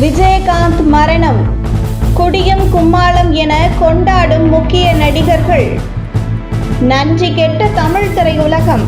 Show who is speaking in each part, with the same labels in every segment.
Speaker 1: விஜயகாந்த் மரணம். குடியும் கும்மாளம் என கொண்டாடும் முக்கிய நடிகர்கள். நன்றி கெட்ட தமிழ் திரையுலகம்.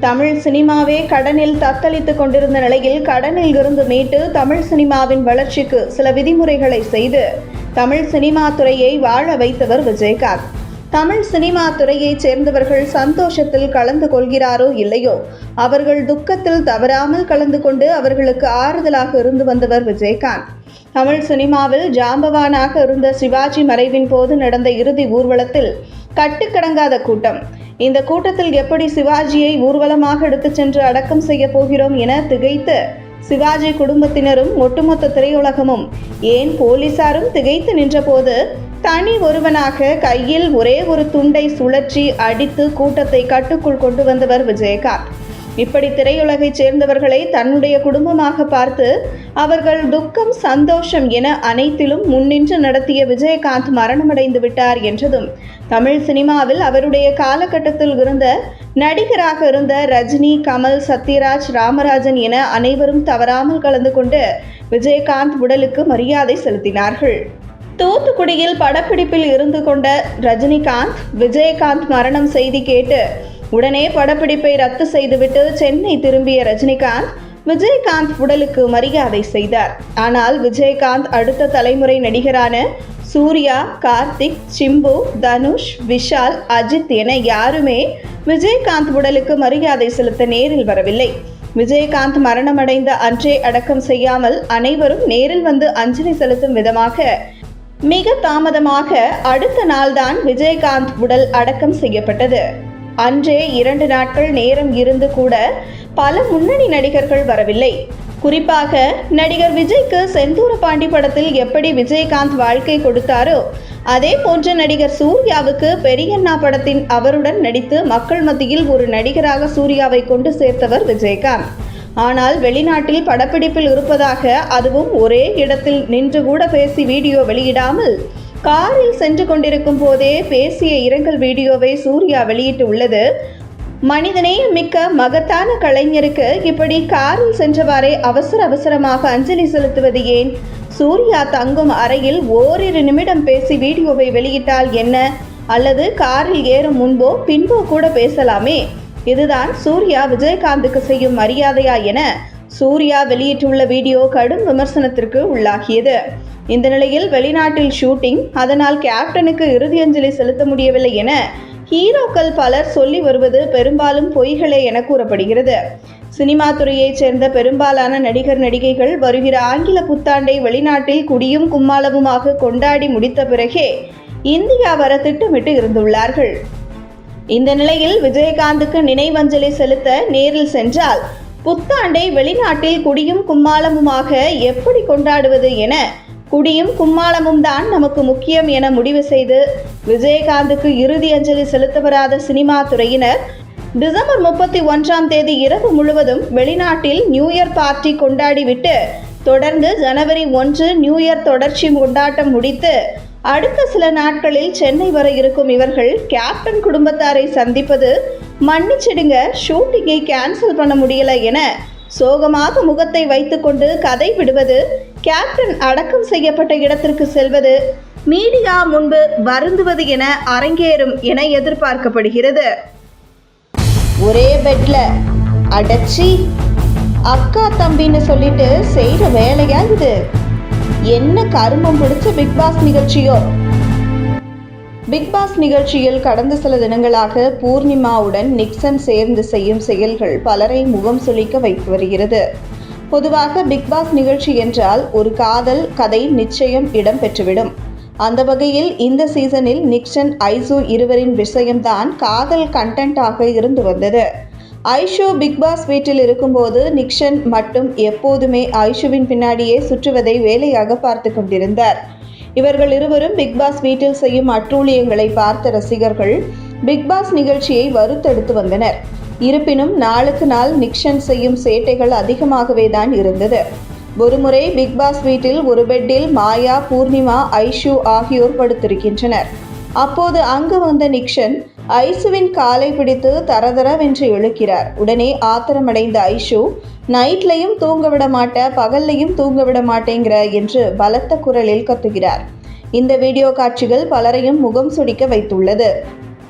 Speaker 1: தமிழ் சினிமாவே கடனில் தத்தளித்துக் கொண்டிருந்த நிலையில் கடனில் இருந்து மீட்டு தமிழ் சினிமாவின் வளர்ச்சிக்கு சில விதிமுறைகளை செய்து தமிழ் சினிமா துறையை வாழ வைத்தவர் விஜயகாந்த். தமிழ் சினிமா துறையைச் சேர்ந்தவர்கள் சந்தோஷத்தில் கலந்து கொள்கிறாரோ இல்லையோ? அவர்கள் துக்கத்தில் தவறாமல் கலந்து கொண்டு அவர்களுக்கு ஆறுதலாக இருந்து வந்தவர் விஜயகாந்த். தமிழ் சினிமாவில் ஜாம்பவானாக இருந்த சிவாஜி மறைவின் போது நடந்த இறுதி ஊர்வலத்தில் கட்டுக்கடங்காத கூட்டம். இந்த கூட்டத்தில் எப்படி சிவாஜியை ஊர்வலமாக எடுத்துச் சென்று அடக்கம் செய்ய போகிறோம் என திகைத்து சிவாஜி குடும்பத்தினரும் ஒட்டுமொத்த திரையுலகமும் ஏன் போலீசாரும் திகைத்து நின்றபோது தனி ஒருவனாக கையில் ஒரே ஒரு துண்டை சுழற்றி அடித்து கூட்டத்தை கட்டுக்குள் கொண்டு வந்தவர் விஜயகாந்த். இப்படி திரையுலகைச் சேர்ந்தவர்களை தன்னுடைய குடும்பமாக பார்த்து அவர்கள் துக்கம் சந்தோஷம் என அனைத்திலும் முன்னின்று நடத்திய விஜயகாந்த் மரணமடைந்து விட்டார் என்றதும் தமிழ் சினிமாவில் அவருடைய காலகட்டத்தில் இருந்த நடிகராக இருந்த ரஜினி கமல் சத்யராஜ் ராமராஜன் என அனைவரும் தவறாமல் கலந்து கொண்டு விஜயகாந்த் உடலுக்கு மரியாதை செலுத்தினார்கள். தூத்துக்குடியில் படப்பிடிப்பில் இருந்து கொண்ட ரஜினிகாந்த் விஜயகாந்த் மரணம் செய்தி கேட்டு உடனே படப்பிடிப்பை ரத்து செய்துவிட்டு சென்னை திரும்பிய ரஜினிகாந்த் விஜயகாந்த் உடலுக்கு மரியாதை செய்தார். ஆனால் விஜயகாந்த் அடுத்த தலைமுறை நடிகரான சூர்யா கார்த்திக் சிம்பு தனுஷ் விஷால் அஜித் என யாருமே விஜயகாந்த் உடலுக்கு மரியாதை செலுத்த நேரில் வரவில்லை. விஜயகாந்த் மரணமடைந்த அன்றே அடக்கம் செய்யாமல் அனைவரும் நேரில் வந்து அஞ்சலி செலுத்தும் விதமாக மிக தாமதமாக அடுத்த நாள்தான் விஜயகாந்த் உடல் அடக்கம் செய்யப்பட்டது. அன்றே இரண்டு நாட்கள் நேரம் இருந்து கூட பல முன்னணி நடிகர்கள் வரவில்லை. குறிப்பாக நடிகர் விஜய்க்கு செந்தூர பாண்டி படத்தில் எப்படி விஜயகாந்த் வாழ்க்கை கொடுத்தாரோ அதே போன்ற நடிகர் சூர்யாவுக்கு பெரியண்ணா படத்தின் அவருடன் நடித்து மக்கள் மத்தியில் ஒரு நடிகராக சூர்யாவை கொண்டு சேர்த்தவர் விஜயகாந்த். ஆனால் வெளிநாட்டில் படப்பிடிப்பில் இருப்பதாக அதுவும் ஒரே இடத்தில் நின்று கூட பேசி வீடியோ வெளியிடாமல் காரில் சென்று கொண்டிருக்கும் போதே பேசிய இரங்கல் வீடியோவை சூர்யா வெளியிட்டு உள்ளது மனிதநேயம் மிக்க மகத்தான கலைஞருக்கு இப்படி காரில் சென்றவாறே அவசர அவசரமாக அஞ்சலி செலுத்துவது ஏன்? சூர்யா தங்கும் அறையில் ஓரிரு நிமிடம் பேசி வீடியோவை வெளியிட்டால் என்ன? அல்லது காரில் ஏறும் முன்போ பின்போ கூட பேசலாமே? இதுதான் சூர்யா விஜயகாந்துக்கு செய்யும் மரியாதையா என சூர்யா வெளியிட்டுள்ள வீடியோ கடும் விமர்சனத்திற்கு உள்ளாகியது. இந்த நிலையில் வெளிநாட்டில் ஷூட்டிங் அதனால் கேப்டனுக்கு இறுதியஞ்சலி செலுத்த முடியவில்லை என ஹீரோக்கள் பலர் சொல்லி வருவது பெரும்பாலும் பொய்களே என கூறப்படுகிறது. சினிமா துறையைச் சேர்ந்த பெரும்பாலான நடிகர் நடிகைகள் வருகிற ஆங்கில புத்தாண்டை வெளிநாட்டில் குடியும் கும்மாளமுமாக கொண்டாடி முடித்த பிறகே இந்தியா வர திட்டமிட்டு இருந்துள்ளார்கள். இந்த நிலையில் விஜயகாந்துக்கு நினைவஞ்சலி செலுத்த நேரில் சென்றால் புத்தாண்டை வெளிநாட்டில் குடியும் கும்மாளமுமாக எப்படி கொண்டாடுவது என குடியும் கும்மாளமும் தான் நமக்கு முக்கியம் என முடிவு செய்து விஜயகாந்துக்கு இறுதி அஞ்சலி செலுத்த வராத சினிமா துறையினர் டிசம்பர் முப்பத்தி ஒன்றாம் தேதி இரவு முழுவதும் வெளிநாட்டில் நியூ இயர் பார்ட்டி கொண்டாடிவிட்டு தொடர்ந்து ஜனவரி ஒன்று நியூ இயர் தொடர்ச்சி கொண்டாட்டம் முடித்து அடுத்த சில நாட்களில் சென்னை வர இருக்கும் இவர்கள் கேப்டன் குடும்பத்தாரை சந்திப்பது மன்னிச்சிடுங்க ஷூட்டிங்கை கேன்சல் பண்ண முடியல என சோகமாக முகத்தை வைத்துக்கொண்டு கதை விடுவது கேப்டன் அடக்கம் செய்யப்பட்ட இடத்திற்கு செல்வது மீடியா முன்பு வருந்துவது என அரங்கேறும் என எதிர்பார்க்கப்படுகிறது. ஒரே பெட்ல அடைச்சி அக்கா தம்பின்னு சொல்லிட்டு செய்கிற வேலையா இது? என்ன கருமம் பிடிச்ச பிக் பாஸ் நிகழ்ச்சியோ? பிக் பாஸ் நிகழ்ச்சியில் கடந்த சில தினங்களாக பூர்ணிமாவுடன் நிக்சன் சேர்ந்து செய்யும் செயல்கள் பலரை முகம் சுளிக்க வைத்து வருகிறது. பொதுவாக பிக் பாஸ் நிகழ்ச்சி என்றால் ஒரு காதல் கதை நிச்சயம் இடம் பெற்றுவிடும். அந்த வகையில் இந்த சீசனில் நிக்சன் ஐசு இருவரின் விஷயம்தான் காதல் கண்டென்ட்டாக இருந்து வந்தது. ஐஷு பிக் பாஸ் வீட்டில் இருக்கும்போது நிக்ஷன் மட்டும் எப்போதுமே ஐஷுவின் பின்னாடியே சுற்றுவதை வேலையாக பார்த்து கொண்டிருந்தார். இவர்கள் இருவரும் பிக் பாஸ் வீட்டில் செய்யும் அட்டூழியங்களை பார்த்த ரசிகர்கள் பிக் பாஸ் நிகழ்ச்சியை வறுத்தெடுத்து வந்தனர். இருப்பினும் நாளுக்கு நாள் நிக்ஷன் செய்யும் சேட்டைகள் அதிகமாகவே தான் இருந்தது. ஒருமுறை பிக் பாஸ் வீட்டில் ஒரு பெட்டில் மாயா பூர்ணிமா ஐஷு ஆகியோர் படுத்திருக்கின்றனர். அப்போது அங்கு வந்த நிக்ஷன் ஐஷுவின் காலை பிடித்து தரதரவென்று இழுக்கிறார் உடனே ஆத்திரமடைந்த ஐஷு நைட்லையும் தூங்க விட மாட்ட பகல்லையும் தூங்க விட மாட்டேங்கிற என்று பலத்த குரலில் கத்துகிறார். இந்த வீடியோ காட்சிகள் பலரையும் முகம் சுடிக்க வைத்துள்ளது.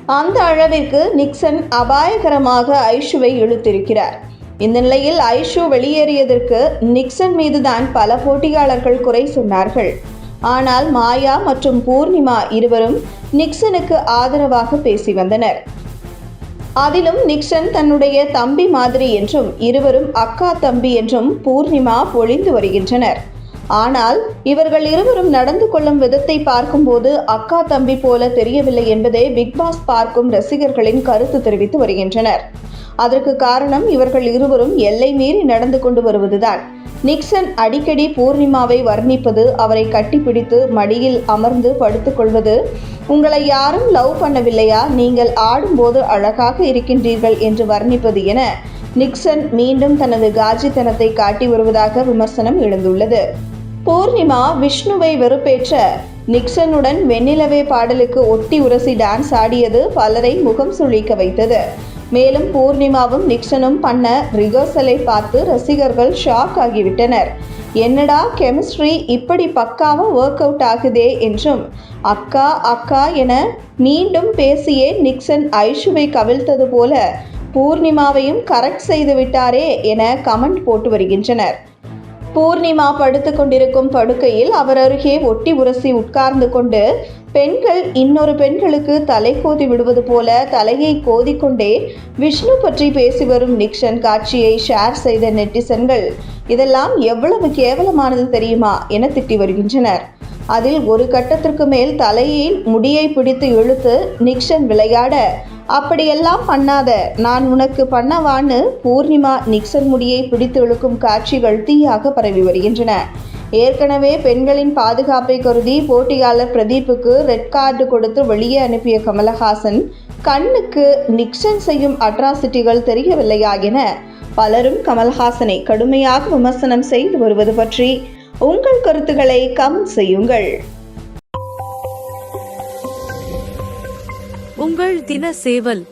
Speaker 1: அந்த அளவிற்கு நிக்சன் அபாயகரமாக ஐஷுவை இழுத்திருக்கிறார். இந்த நிலையில் ஐஷு வெளியேறியதற்கு நிக்சன் மீதுதான் பல போட்டியாளர்கள் குறை சொன்னார்கள். ஆனால் மாயா மற்றும் பூர்ணிமா இருவரும் நிக்சனுக்கு ஆதரவாக பேசி வந்தனர். அதிலும் நிக்சன் தன்னுடைய தம்பி மாதிரி என்றும் இருவரும் அக்கா தம்பி என்றும் பூர்ணிமா பொழிந்து வருகின்றனர். ஆனால் இவர்கள் இருவரும் நடந்து கொள்ளும் விதத்தை பார்க்கும்போது அக்கா தம்பி போல தெரியவில்லை என்பதே பிக் பாஸ் பார்க்கும் ரசிகர்களின் கருத்து தெரிவித்து வருகின்றனர். அதற்கு காரணம் இவர்கள் இருவரும் எல்லை மீறி நடந்து கொண்டு வருவதுதான். நிக்சன் அடிக்கடி பூர்ணிமாவை வர்ணிப்பது அவரை கட்டிப்பிடித்து மடியில் அமர்ந்து படுத்துக்கொள்வது உங்களை யாரும் லவ் பண்ணவில்லையா? நீங்கள் ஆடும்போது அழகாக இருக்கின்றீர்கள் என்று வர்ணிப்பது என நிக்சன் மீண்டும் தனது காஜித்தனத்தை காட்டி வருவதாக விமர்சனம் எழுந்துள்ளது. பூர்ணிமா விஷ்ணுவை வெறுப்பேற்ற நிக்சனுடன் வெண்ணிலவே பாடலுக்கு ஒட்டி உரசி டான்ஸ் ஆடியது பலரை முகம் சுழிக்க வைத்தது. மேலும் பூர்ணிமாவும் நிக்ஷனும் பண்ண ரிகர்சலை பார்த்து ரசிகர்கள் ஷாக் ஆகிவிட்டனர். என்னடா கெமிஸ்ட்ரி இப்படி பக்காவாக ஒர்க் அவுட் ஆகுதே என்றும் அக்கா அக்கா என மீண்டும் பேசியே நிக்சன் ஐஷுவை கவிழ்த்தது போல பூர்ணிமாவையும் கரெக்ட் செய்து விட்டாரே என கமெண்ட் போட்டு வருகின்றனர். பூர்ணிமா படுத்து கொண்டிருக்கும் படுக்கையில் அவர் அருகே ஒட்டி உரசி உட்கார்ந்து கொண்டு பெண்கள் இன்னொரு பெண்களுக்கு தலை கோதி விடுவது போல தலையை கோதிக்கொண்டே விஷ்ணு பற்றி பேசி வரும் நிக்ஷன் காட்சியை ஷேர் செய்த நெட்டிசன்கள் இதெல்லாம் எவ்வளவு கேவலமானது தெரியுமா? என திட்டி வருகின்றனர். அதில் ஒரு கட்டத்திற்கு மேல் தலையில் முடியை பிடித்து இழுத்து நிக்ஷன் விளையாட அப்படியெல்லாம் பண்ணாத நான் உனக்கு பண்ணவான்னு பூர்ணிமா நிக்சன் முடியை பிடித்து இழுக்கும் காட்சிகள் தீயாக பரவி வருகின்றன. ஏற்கனவே பெண்களின் பாதுகாப்பை கருதி போட்டியாளர் பிரதீப்புக்கு ரெட் கார்டு கொடுத்து வெளியே அனுப்பிய கமலஹாசன் கண்ணுக்கு நிக்சன் செய்யும் அட்ராசிட்டிகள் தெரியவில்லையா என பலரும் கமல்ஹாசனை கடுமையாக விமர்சனம் செய்து வருவது பற்றி உங்கள் கருத்துக்களை கமெண்ட் செய்யுங்கள்.
Speaker 2: உங்கள் தின சேவல்